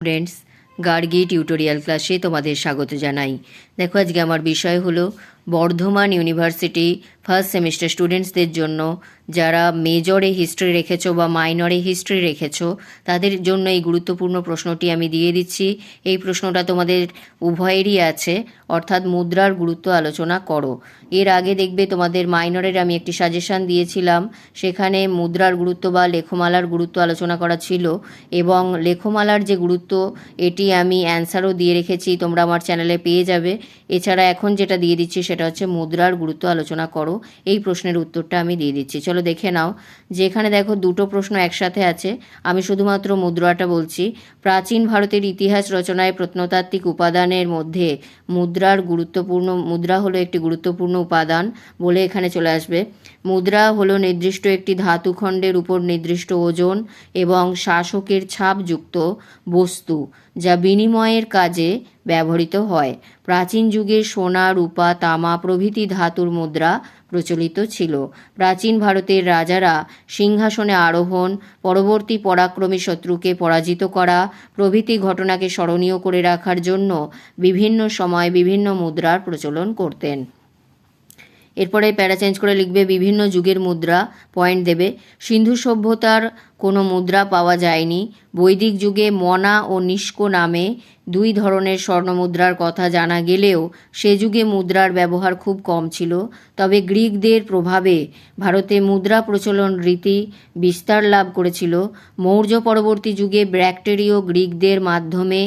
Friends Gargi tutorial ক্লাসে তোমাদের স্বাগত জানাই। দেখো আজকে আমার বিষয় হলো বর্ধমান ইউনিভার্সিটি ফার্স্ট সেমিস্টার স্টুডেন্টসদের জন্য, যারা মেজরে হিস্ট্রি রেখেছো বা মাইনরে হিস্ট্রি রেখেছো, তাদের জন্য এই গুরুত্বপূর্ণ প্রশ্নটি আমি দিয়ে দিচ্ছি। এই প্রশ্নটা তোমাদের উভয়েরই আছে, অর্থাৎ মুদ্রার গুরুত্ব আলোচনা করো। এর আগে দেখবে তোমাদের মাইনরের আমি একটি সাজেশান দিয়েছিলাম, সেখানে মুদ্রার গুরুত্ব বা লেখমালার গুরুত্ব আলোচনা করা ছিল, এবং লেখমালার যে গুরুত্ব, এটি আমি অ্যান্সারও দিয়ে রেখেছি, তোমরা আমার চ্যানেলে পেয়ে যাবে। এছাড়া এখন যেটা দিয়ে দিচ্ছি সেটা হচ্ছে মুদ্রার গুরুত্ব আলোচনা করো। এই প্রশ্নের উত্তরটা আমি দিয়ে দিচ্ছি। চলো দেখে নাও যে এখানে দেখো দুটো প্রশ্ন একসাথে আছে। আমি শুধুমাত্র মুদ্রাটা বলছি। প্রাচীন ভারতের ইতিহাস রচনায় প্রত্নতাত্ত্বিক উপাদানের মধ্যে মুদ্রার গুরুত্বপূর্ণ, মুদ্রা হলো একটি গুরুত্বপূর্ণ উপাদান বলে এখানে চলে আসবে। মুদ্রা হলো নির্দিষ্ট একটি ধাতুখণ্ডের উপর নির্দিষ্ট ওজন এবং শাসকের ছাপযুক্ত বস্তু যা বিনিময়ের কাজে ব্যবহৃত হয়। প্রাচীন যুগে সোনা, রূপা, তামা প্রভৃতি ধাতুর মুদ্রা প্রচলিত ছিল। প্রাচীন ভারতের রাজারা সিংহাসনে আরোহণ, পরবর্তী পরাক্রমী শত্রুকে পরাজিত করা, প্রভৃতি ঘটনাকে স্মরণীয় করে রাখার জন্য বিভিন্ন সময় বিভিন্ন মুদ্রার প্রচলন করতেন। এরপরে প্যারা চেঞ্জ করে লিখবে বিভিন্ন যুগের মুদ্রা, পয়েন্ট দেবে। সিন্ধু সভ্যতার কোনো মুদ্রা পাওয়া যায়নি। বৈদিক যুগে মনা ও নিষ্ক নামে দুই ধরনের স্বর্ণমুদ্রার কথা জানা গেলেও সে যুগে মুদ্রার ব্যবহার খুব কম ছিল। তবে গ্রিকদের প্রভাবে ভারতে মুদ্রা প্রচলন রীতি বিস্তার লাভ করেছিল। মৌর্য পরবর্তী যুগে ব্যাক্টেরীয় গ্রিকদের মাধ্যমে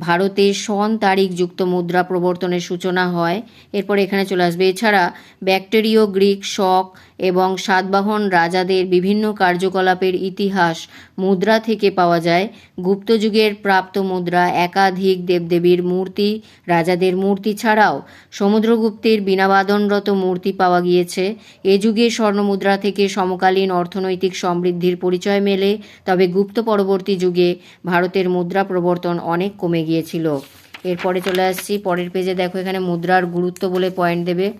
ভারতে সন তারিখযুক্ত মুদ্রা প্রবর্তনের সূচনা হয়। এরপর এখানে চলে আসবে। এছাড়া ব্যাক্টেরীয়, গ্রিক, শক এবং সাতবাহন রাজাদের বিভিন্ন কার্যকলাপের ইতিহাস মুদ্রা থেকে পাওয়া যায়। গুপ্ত যুগের প্রাপ্ত মুদ্রা একাধিক দেবদেবীর মূর্তি, রাজাদের মূর্তি ছাড়াও সমুদ্রগুপ্তের বিনাবাদনরত মূর্তি পাওয়া গিয়েছে। এ যুগে স্বর্ণমুদ্রা থেকে সমকালীন অর্থনৈতিক সমৃদ্ধির পরিচয় মেলে, তবে গুপ্ত পরবর্তী যুগে ভারতের মুদ্রা প্রবর্তন অনেক কমে গিয়েছিল। এরপরে চলে আসছি, পরের পেজে দেখো এখানে মুদ্রার গুরুত্ব বলে পয়েন্ট দেবে।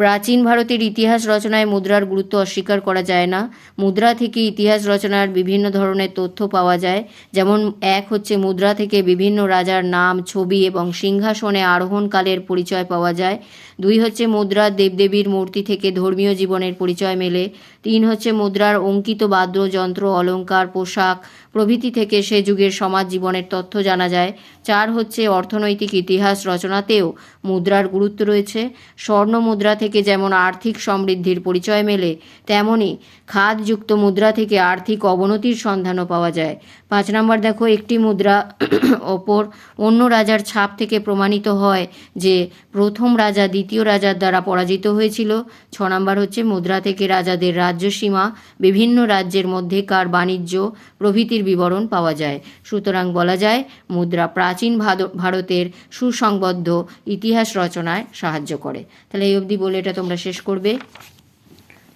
প্রাচীন ভারতের ইতিহাস রচনায় মুদ্রার গুরুত্ব অস্বীকার করা যায় না। মুদ্রা থেকে ইতিহাস রচনার বিভিন্ন ধরনের তথ্য পাওয়া যায়। যেমন এক হচ্ছে মুদ্রা থেকে বিভিন্ন রাজার নাম, ছবি এবং সিংহাসনে আরোহণকালের পরিচয় পাওয়া যায়। দুই হচ্ছে মুদ্রার দেবদেবীর মূর্তি থেকে ধর্মীয় জীবনের পরিচয় মেলে। তিন হচ্ছে মুদ্রার অঙ্কিত বাদ্যযন্ত্র অলঙ্কার পোশাক প্রভৃতি থেকে সে যুগের সমাজ জীবনের তথ্য জানা যায়। চার হচ্ছে অর্থনৈতিক ইতিহাস রচনাতেও মুদ্রার গুরুত্ব রয়েছে। স্বর্ণ মুদ্রা থেকে যেমন আর্থিক সমৃদ্ধির পরিচয় মেলে তেমনই খাদযুক্ত মুদ্রা থেকে আর্থিক অবনতির সন্ধানও পাওয়া যায়। পাঁচ নম্বর দেখো, একটি মুদ্রা ওপর অন্য রাজার ছাপ থেকে প্রমাণিত হয় যে প্রথম রাজা দ্বিতীয় রাজার দ্বারা পরাজিত হয়েছিল। ছ নম্বর হচ্ছে মুদ্রা থেকে রাজাদের রাজ্যসীমা বিভিন্ন রাজ্যের মধ্যেকার বাণিজ্য প্রভৃতির বিবরণ পাওয়া যায়। সুতরাং বলা যায়, মুদ্রা প্রাচীন ভারতের সুসংবদ্ধ ইতিহাস রচনায় সাহায্য করে। তাহলে এই অবধি বলে এটা তোমরা শেষ করবে।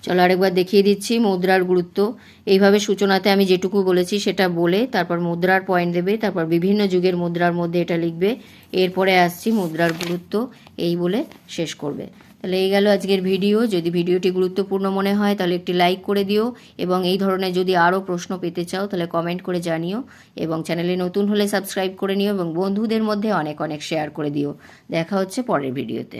চলো আরেকবার দেখিয়ে দিচ্ছি মুদ্রার গুরুত্ব। এইভাবে সূচনাতে আমি যেটুকু বলেছি সেটা বলে, তারপর মুদ্রার পয়েন্ট দেবে, তারপর বিভিন্ন যুগের মুদ্রার মধ্যে এটা লিখবে। এরপরে আসছি মুদ্রার গুরুত্ব, এই বলে শেষ করবে। তাহলে এই গেল আজকের ভিডিও। যদি ভিডিওটি গুরুত্বপূর্ণ মনে হয়, তাহলে একটি লাইক করে দিও এবং এই ধরনের যদি আরও প্রশ্ন পেতে চাও, তাহলে কমেন্ট করে জানিও এবং চ্যানেলে নতুন হলে সাবস্ক্রাইব করে নিও এবং বন্ধুদের মধ্যে অনেক অনেক শেয়ার করে দিও। দেখা হচ্ছে পরের ভিডিওতে।